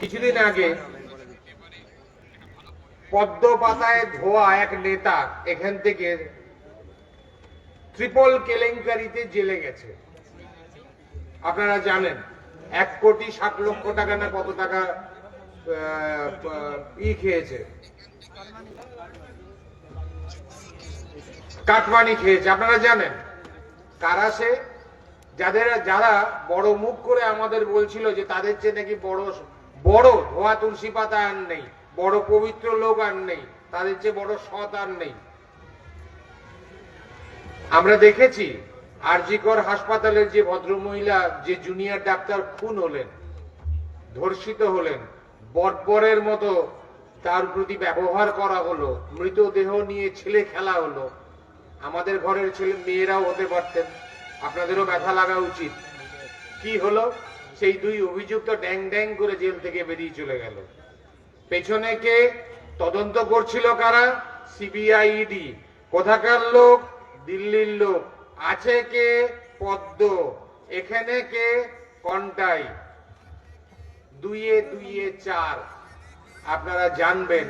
কিছুদিন আগে পদ্ম পাতায় ধোয়া এক নেতা এখান থেকে ট্রিপল কেলেঙ্কারিতে জেলে গেছে। আপনারা জানেন, এক কোটি ষাট লক্ষ টাকা না কত টাকা ই খেয়েছে। কাটমানি খেয়েছে। আপনারা জানেন, কারা সে? যাদের, যারা বড় মুখ করে আমাদের বলছিল যে তাদের চেয়ে নাকি বড় বড় ধোয়া তুলসী পাতা আর নেই, বড় পবিত্র লোক আর নেই, তাদের চেয়ে বড় সৎ আর নেই। আমরা দেখেছি আরজিকর হাসপাতালের যে ভদ্রমহিলা, যে জুনিয়র ডাক্তার খুন হলেন, ধর্ষিত হলেন, বর্বরের মতো তার প্রতি ব্যবহার করা হলো, মৃতদেহ নিয়ে ছেলে খেলা হলো, আমাদের ঘরের ছেলে, মেয়েরাও হতে পারতেন। আপনাদেরও ব্যথা লাগা উচিত। কি হলো? সেই দুই অভিযুক্ত ড্যাং ড্যাং করে জেল থেকে বেরিয়ে চলে গেল। পেছনে কে? তদন্ত করছিল কারা? সিবিআইডি। কোথাকার লোক? দিল্লির লোক। আছে কে? পদ্ম। এখানে কে? কন্টাই। দুইয়ে দুইয়ে চার। আপনারা জানবেন,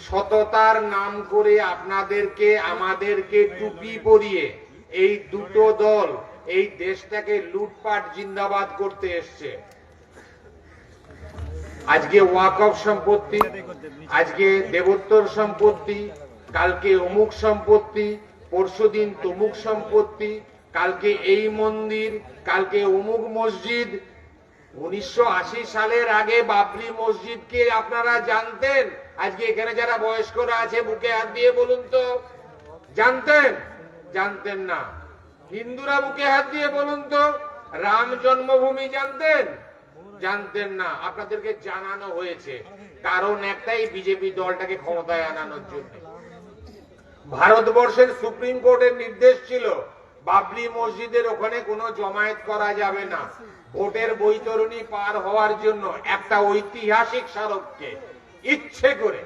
সততার নাম করে আপনাদেরকে, আমাদেরকে টুপি পরিয়ে এই দুটো দল এই দেশটাকে লুটপাট জিন্দাবাদ করতে এসছে। আজকে ওয়াকফ সম্পত্তি, আজকে দেবোত্তর সম্পত্তি, কালকে অমুক সম্পত্তি, পরশুদিন তমুক সম্পত্তি, কালকে এই মন্দির, কালকে অমুক মসজিদ। উনিশশো আশি সালের আগে বাবরি মসজিদকে আপনারা জানতেন? আজকে এখানে যারা বয়স্করা আছে, বুকে হাত দিয়ে বলুন তো। জানতেন? জানতেন না। হিন্দুরা বুকে হাত দিয়ে বলুন তো, রাম জন্মভূমি জানতেন? জানতেন না, আপনাদেরকে জানানো হয়েছে। কারণ একটাই বিজেপি দলটাকে ক্ষমতায় আনানোর জন্য। ভারতবর্ষের সুপ্রিম কোর্টের নির্দেশ ছিল, বাবরি মসজিদের ওখানে কোনো জমায়েত করা যাবে না। ভোটের বৈতরণী পার হওয়ার জন্য একটা ঐতিহাসিক স্মারককে ইচ্ছে করে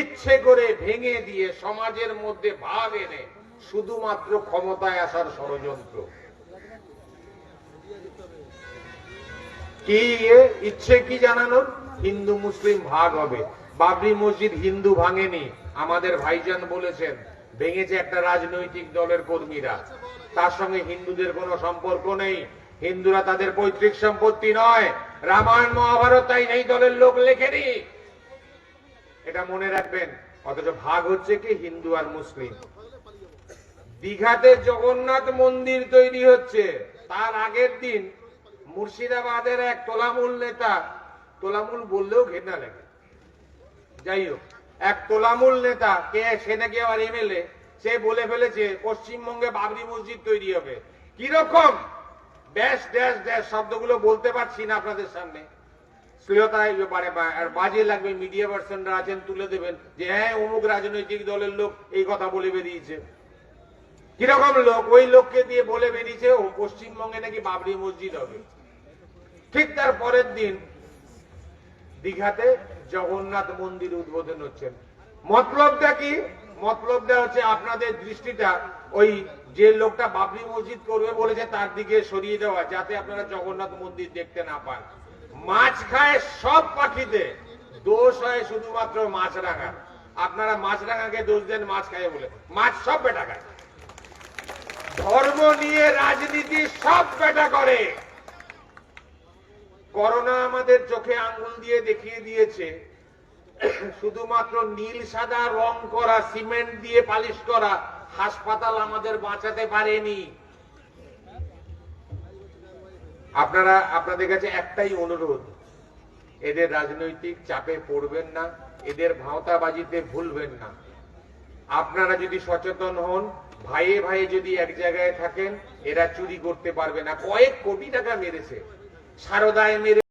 ইচ্ছে করে ভেঙে দিয়ে সমাজের মধ্যে ভাগ এনে শুধুমাত্র ক্ষমতায় আসার ষড়যন্ত্র। কি ইচ্ছে কি জানানোর হিন্দু মুসলিম ভাগ হবে। বাবরি মসজিদ হিন্দু ভাঙেনি। আমাদের ভাইজান বলেছেন, ভেঙেছে একটা রাজনৈতিক দলের কর্মীরা। তার সঙ্গে হিন্দুদের কোনো সম্পর্ক নেই। হিন্দুরা তাদের পৈতৃক সম্পত্তি নয়। রামায়ণ, মহাভারত, তাই এই দলের লোক লেখেনি। এটা মনে রাখবেন, অথচ ভাগ হচ্ছে কি হিন্দু আর মুসলিম। দীঘাতে জগন্নাথ মন্দির তৈরি হচ্ছে। তার আগের দিন মুর্শিদাবাদের এক তোলামূল নেতা, তোলামূল বললেও ঘেন্না লাগে যাই হোক, এক তোলামূল নেতা, কে সে নাকি আবার এমএলএ, সে বলে ফেলেছে, পশ্চিমবঙ্গে বাবরি মসজিদ তৈরি হবে। কীরকম? ড্যাশ ড্যাশ ড্যাশ শব্দগুলো বলতে পারছি না আপনাদের সামনে। শ্লীলতায় মানে আর বাজে লাগবে মিডিয়া পার্সনরা আছেন, তুলে দেবেন যে হ্যাঁ অমুক রাজনৈতিক দলের লোক এই কথা বলে বেরিয়েছে। কীরকম লোক? ওই লোককে দিয়ে বলে বেরিয়েছে পশ্চিমবঙ্গে নাকি বাবরি মসজিদ হবে। ঠিক তার পরের দিন দীঘাতে জগন্নাথ মন্দির উদ্বোধন হচ্ছেন মতলবটা কি? মতলবটা হচ্ছে আপনাদের দৃষ্টিটা, ওই যে লোকটা বাবরি মসজিদ করবে বলেছে, তার দিকে সরিয়ে দেওয়া, যাতে আপনারা জগন্নাথ মন্দির দেখতে না পান। মাছ খায় সব পাখিতে। দোষ হয় শুধুমাত্র মাছরাঙা আপনারা মাছরাঙাকে দোষ দেন, মাছ খায় বলে। মাছ সব বেটা খায়। ধর্ম নিয়ে রাজনীতি সব বেটা করে। করোনা আমাদের চোখে আঙ্গুল দিয়ে দেখিয়ে দিয়েছে। শুধুমাত্র নীল, সাদা, রং করা, সিমেন্ট দিয়ে পালিশ করা হাসপাতাল আমাদের বাঁচাতে পারেনি। আপনারা, আপনাদের কাছে একটাই অনুরোধ। এদের রাজনৈতিক চাপে পড়বেন না, এদের ভাওতাবাজিতে ভুলবেন না। আপনারা যদি সচেতন হন, ভাইয়ে ভাইয়ে যদি এক জায়গায় থাকেন, এরা চুরি করতে পারবে না। কয়েক কোটি টাকা মেরেছে। সারদায় মেরে